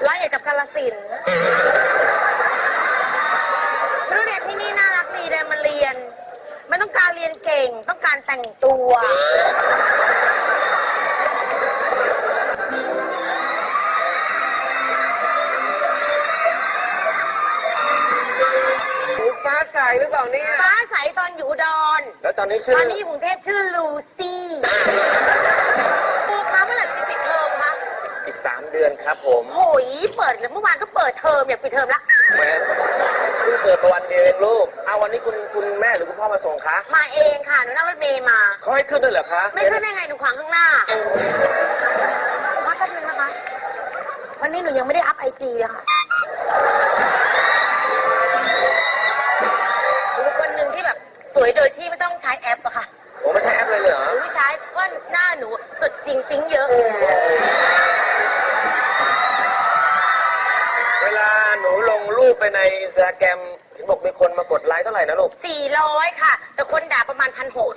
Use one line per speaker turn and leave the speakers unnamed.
กาลสินธุ์ไม่รู้เด็กที่นี่น่ารักดีเลยมาเรียนไม่ต้องการเรียนเก่ง ต้องการแต่งตัว
หนูฟ้าใสหรือเปล่าเนี่ย
ฟ้าใสตอนอยู่อุดร
แล้วตอนนี้ชื่
ต
อ
อนนี้อยู่กรุงเทพชื่อลูซี่ครูคะเมื่อไหร่จะปิดเทอมคะ
อีกสามเดือนครับผม
โหยเปิดเมื่อวานก็เปิดเทอมอยากปิดเทอมละ
แม่เพิ่งเปิดประวันเดียวเองลูกเอาวันนี้คุณคุณแม่หรือคุณพ่อมาส่งคะ
มาเองค่ะหนูนั่งรถเมย์มา
เขาให้ขึ้นด้วยเหรอคะ
ไม่ขึ้นได้ไงหนูขวางข้างหน้าพักแป๊บนึงนะคะ วันนี้หนูยังไม่ได้อัพไอจีเลยค่ะหนูเป็นคนหนึ่งที่แบบสวยโดยที่ไม่ต้องใช้แอปอะค่ะ
ผมไม่ใช่แอปเลยเหรอ
หนูไม่ใช้เพราะว่าหน้าหนูสดจริงปิ๊งเยอะ
เวลาหนูลงรูปไปในอิสตาแกรมเห็นบอกมีคนมากดไลค์เท่าไหร่นะลูก
400 ค่ะ แต่คนด่าประมาณพันหก